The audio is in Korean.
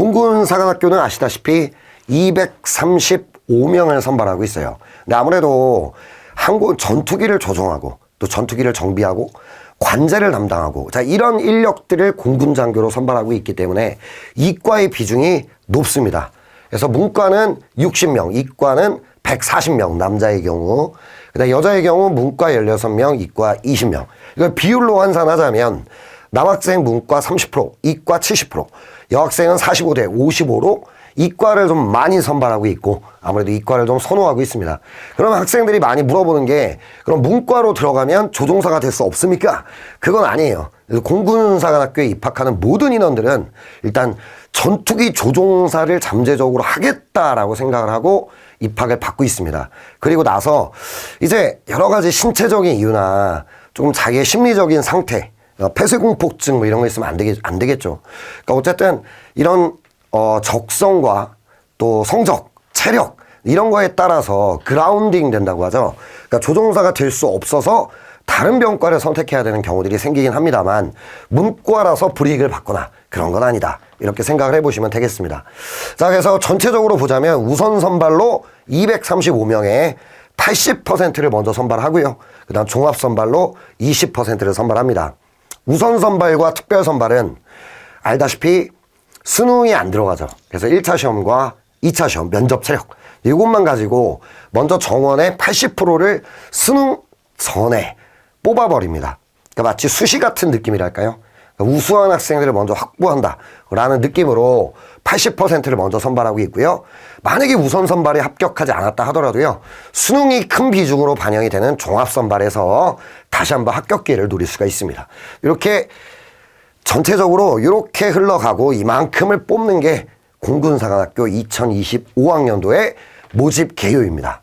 공군사관학교는 아시다시피 235명을 선발하고 있어요. 근데 아무래도 항공 전투기를 조종하고 또 전투기를 정비하고 관제를 담당하고 자 이런 인력들을 공군 장교로 선발하고 있기 때문에 이과의 비중이 높습니다. 그래서 문과는 60명, 이과는 140명 남자의 경우 그다음 여자의 경우 문과 16명, 이과 20명. 이걸 비율로 환산하자면 남학생 문과 30%, 이과 70%, 여학생은 45대 55로 이과를 좀 많이 선발하고 있고 아무래도 이과를 좀 선호하고 있습니다. 그럼 학생들이 많이 물어보는 게 그럼 문과로 들어가면 조종사가 될 수 없습니까? 그건 아니에요. 공군사관학교에 입학하는 모든 인원들은 일단 전투기 조종사를 잠재적으로 하겠다라고 생각을 하고 입학을 받고 있습니다. 그리고 나서 이제 여러 가지 신체적인 이유나 조금 자기의 심리적인 상태 어, 폐쇄공포증 뭐 이런 거 있으면 안 되겠, 안 되겠죠. 그러니까 어쨌든 이런 어, 적성과 또 성적, 체력 이런 거에 따라서 그라운딩 된다고 하죠. 그러니까 조종사가 될 수 없어서 다른 병과를 선택해야 되는 경우들이 생기긴 합니다만 문과라서 불이익을 받거나 그런 건 아니다. 이렇게 생각을 해보시면 되겠습니다. 자, 그래서 전체적으로 보자면 우선 선발로 235명에 80%를 먼저 선발하고요. 그 다음 종합 선발로 20%를 선발합니다. 우선 선발과 특별 선발은 알다시피 수능이 안 들어가죠. 그래서 1차 시험과 2차 시험, 면접 체력. 이것만 가지고 먼저 정원의 80%를 수능 전에 뽑아버립니다. 그러니까 마치 수시 같은 느낌이랄까요? 그러니까 우수한 학생들을 먼저 확보한다. 라는 느낌으로 80%를 먼저 선발하고 있고요. 만약에 우선 선발에 합격하지 않았다 하더라도요. 수능이 큰 비중으로 반영이 되는 종합 선발에서 다시 한번 합격 기회를 노릴 수가 있습니다. 이렇게 전체적으로 이렇게 흘러가고 이만큼을 뽑는 게 공군사관학교 2025학년도의 모집 개요입니다.